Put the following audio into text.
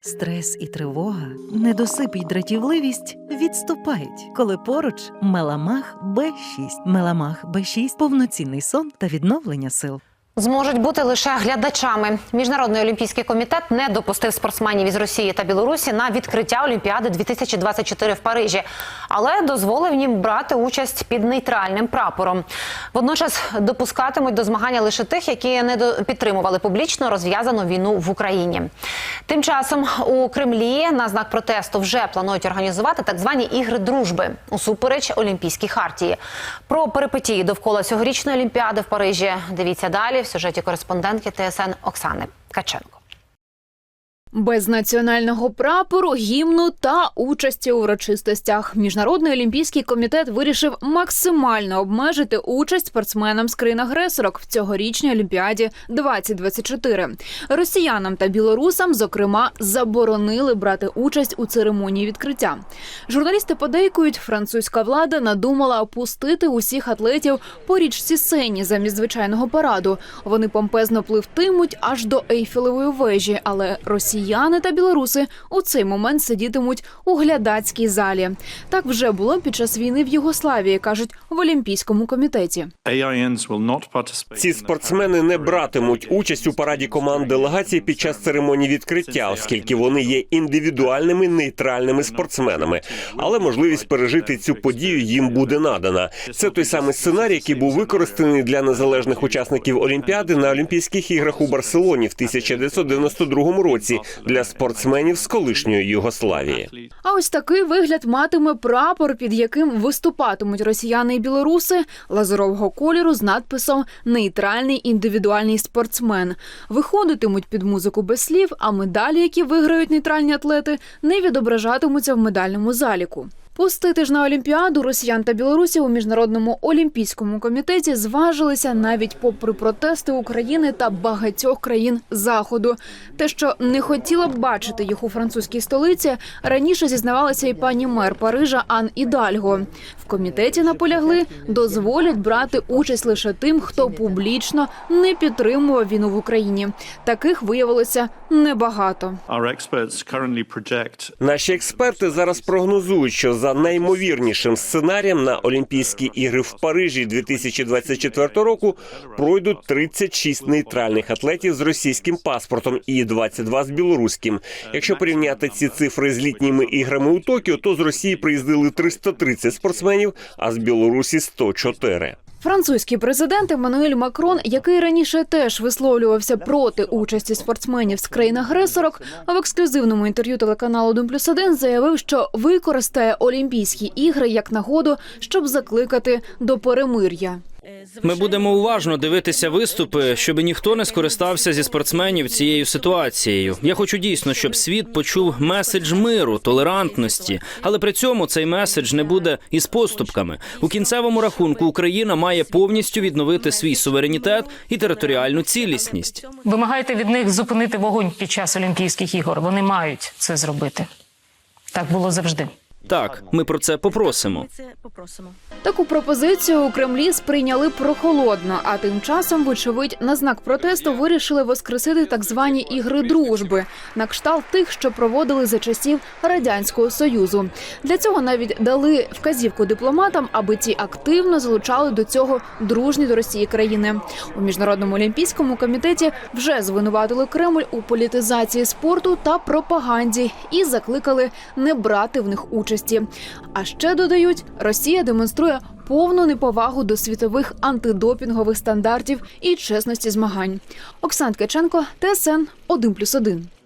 Стрес і тривога, недосип і дратівливість відступають, коли поруч меламах Б6. Меламах Б6 – повноцінний сон та відновлення сил. Зможуть бути лише глядачами. Міжнародний олімпійський комітет не допустив спортсменів із Росії та Білорусі на відкриття Олімпіади 2024 в Парижі, але дозволив їм брати участь під нейтральним прапором. Водночас допускатимуть до змагання лише тих, які не підтримували публічно розв'язану війну в Україні. Тим часом у Кремлі на знак протесту вже планують організувати так звані ігри дружби усупереч Олімпійській хартії. Про перипетії довкола цьогорічної олімпіади в Парижі. Дивіться далі сюжеті кореспондентки ТСН Оксани Каченко. Без національного прапору, гімну та участі у урочистостях міжнародний олімпійський комітет вирішив максимально обмежити участь спортсменам з країн-агресорок в цьогорічній олімпіаді 2024. Росіянам та білорусам, зокрема, заборонили брати участь у церемонії відкриття. Журналісти подейкують, французька влада надумала опустити усіх атлетів по річці Сені замість звичайного параду. Вони помпезно пливтимуть аж до Ейфелевої вежі, але росіяни та білоруси у цей момент сидітимуть у глядацькій залі. Так вже було під час війни в Югославії, кажуть в Олімпійському комітеті. Ці спортсмени не братимуть участь у параді команд делегації під час церемонії відкриття, оскільки вони є індивідуальними нейтральними спортсменами. Але можливість пережити цю подію їм буде надана. Це той самий сценарій, який був використаний для незалежних учасників Олімпіади на Олімпійських іграх у Барселоні в 1992 році для спортсменів з колишньої Югославії. А ось такий вигляд матиме прапор, під яким виступатимуть росіяни і білоруси лазурового кольору з надписом Нейтральний індивідуальний спортсмен. Виходитимуть під музику без слів, а медалі, які виграють нейтральні атлети, не відображатимуться в медальному заліку. Пустити ж на Олімпіаду росіян та білорусів у міжнародному олімпійському комітеті зважилися навіть попри протести України та багатьох країн заходу. Те, що не хотіла б бачити їх у французькій столиці, раніше зізнавалася і пані мер Парижа Ан Ідальго. В комітеті наполягли, дозволять брати участь лише тим, хто публічно не підтримував війну в Україні. Таких виявилося небагато. Наші експерти зараз прогнозують, що за наймовірнішим сценарієм на Олімпійські ігри в Парижі 2024 року пройдуть 36 нейтральних атлетів з російським паспортом і 22 з білоруським. Якщо порівняти ці цифри з літніми іграми у Токіо, то з Росії приїздили 330 спортсменів, а з Білорусі 104. Французький президент Еммануель Макрон, який раніше теж висловлювався проти участі спортсменів з країн-агресорок, в ексклюзивному інтерв'ю телеканалу «Дом плюс 1» заявив, що використає Олімпійські ігри як нагоду, щоб закликати до перемир'я. Ми будемо уважно дивитися виступи, щоб ніхто не скористався зі спортсменів цією ситуацією. Я хочу дійсно, щоб світ почув меседж миру, толерантності, але при цьому цей меседж не буде із поступками. У кінцевому рахунку Україна має повністю відновити свій суверенітет і територіальну цілісність. Вимагаєте від них зупинити вогонь під час Олімпійських ігор. Вони мають це зробити. Так було завжди. Так, ми про це попросимо. Таку пропозицію у Кремлі сприйняли прохолодно, а тим часом, вочевидь, на знак протесту вирішили воскресити так звані ігри дружби на кшталт тих, що проводили за часів радянського союзу. Для цього навіть дали вказівку дипломатам, аби ті активно залучали до цього дружні до Росії країни. У міжнародному олімпійському комітеті вже звинуватили Кремль у політизації спорту та пропаганді і закликали не брати в них участі. А ще додають, Росія демонструє повну неповагу до світових антидопінгових стандартів і чесності змагань. Оксан Ткаченко, ТСН 1+,1.